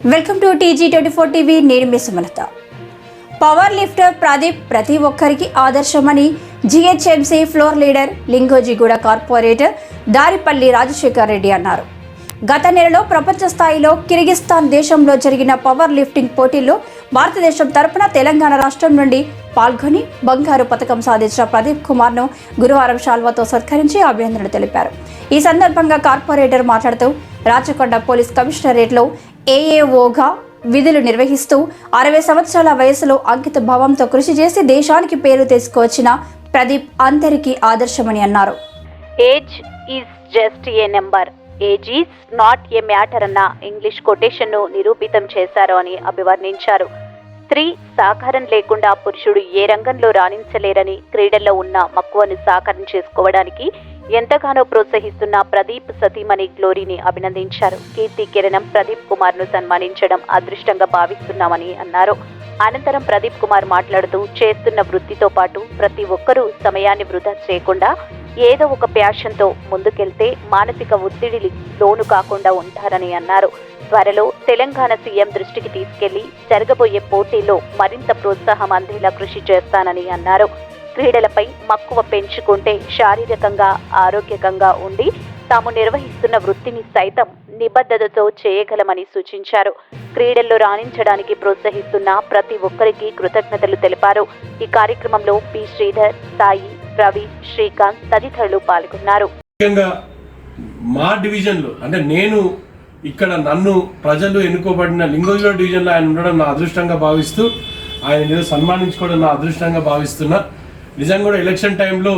Welcome to TG twenty four TV. నేను మీ Sumalatha. Power lifter Pradeep ప్రతి ఒక్కరికి ఆదర్శమని GHMC floor leader Lingojiguda corporator Daripalli Rajasekhar Reddy అన్నారు. గత నెలలో ప్రపంచ స్థాయిలో కిర్గిస్థాన్ దేశంలో జరిగిన పవర్ లిఫ్టింగ్ పోటీల్లో భారతదేశం తరపున తెలంగాణ రాష్ట్రం నుండి పాల్గొని బంగారు పథకం సాధించిన ప్రదీప్ కుమార్ను గురువారం శాల్వాతో సత్కరించి అభినందనలు తెలిపారు. ఈ సందర్భంగా కార్పొరేటర్ మాట్లాడుతూ రాచకొండ పోలీస్ కమిషనరేట్లో ఏఏఓగా విధులు నిర్వహిస్తూ అరవై సంవత్సరాల వయసులో అంకిత భావంతో కృషి చేసి దేశానికి పేరు తీసుకువచ్చిన ప్రదీప్ అందరికీ ఆదర్శమని అన్నారు. Age is just a number age is not a matter అన్న ఇంగ్లీష్ కొటేషన్ను నిరూపితం చేశారు అని అభివర్ణించారు. స్త్రీ సహకారం లేకుండా పురుషుడు ఏ రంగంలో రాణించలేరని క్రీడల్లో ఉన్న మక్కువను సాకారం చేసుకోవడానికి ఎంతగానో ప్రోత్సహిస్తున్న ప్రదీప్ సతీమణి గ్లోరీని అభినందించారు. కీర్తి కిరణం ప్రదీప్ కుమార్ను సన్మానించడం అదృష్టంగా భావిస్తున్నామని అన్నారు. అనంతరం ప్రదీప్ కుమార్ మాట్లాడుతూ చేస్తున్న వృత్తితో పాటు ప్రతి ఒక్కరూ సమయాన్ని వృధా చేయకుండా ఏదో ఒక ప్యాషన్తో ముందుకెళ్తే మానసిక ఒత్తిడి లోను కాకుండా ఉంటారని అన్నారు. త్వరలో తెలంగాణ సీఎం దృష్టికి తీసుకెళ్ళి జరగబోయే పోటీలో మరింత ప్రోత్సాహం అందేలా కృషి చేస్తానని అన్నారు. క్రీడలపై మక్కువ పెంచుకుంటే శారీరకంగా ఆరోగ్యకంగా ఉండి తాము నిర్వహిస్తున్న వృత్తిని సైతం నిబద్ధతతో చేయగలమని సూచించారు. క్రీడల్లో రాణించడానికి ప్రోత్సహిస్తున్న ప్రతి ఒక్కరికి కృతజ్ఞతలు తెలిపారు. ఈ కార్యక్రమంలో పి. శ్రీధర్ సాయి రవి శ్రీకాంత్ తదితరులు పాల్గొన్నారు. ముఖ్యంగా మా డివిజన్లో అంటే నేను ఇక్కడ నన్ను ప్రజలు ఎన్నుకోబడిన లింగోజుల డివిజన్లో ఆయన ఉండడం నా అదృష్టంగా భావిస్తూ ఆయన సన్మానించుకోవడం నా అదృష్టంగా భావిస్తున్నా. నిజంగా కూడా ఎలక్షన్ టైంలో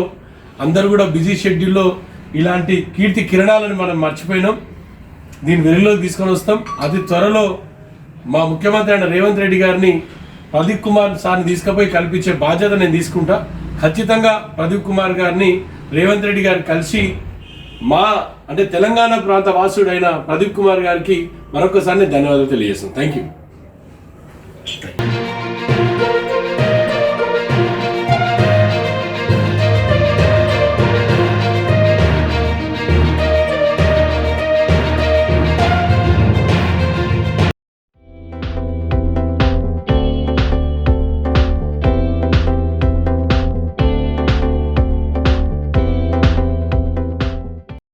అందరూ కూడా బిజీ షెడ్యూల్లో ఇలాంటి కీర్తి కిరణాలను మనం మర్చిపోయినాం. దీన్ని వెలుగులోకి తీసుకొని వస్తాం. అతి త్వరలో మా ముఖ్యమంత్రి అయిన రేవంత్ రెడ్డి గారిని ప్రదీప్ కుమార్ సార్ని తీసుకుపోయి కల్పించే బాధ్యత నేను తీసుకుంటా. ఖచ్చితంగా ప్రదీప్ కుమార్ గారిని రేవంత్ రెడ్డి గారు కలిసి మా అంటే తెలంగాణ ప్రాంత వాసుడైన ప్రదీప్ కుమార్ గారికి మరొకసారి ధన్యవాదాలు తెలియజేస్తాను థ్యాంక్ యూ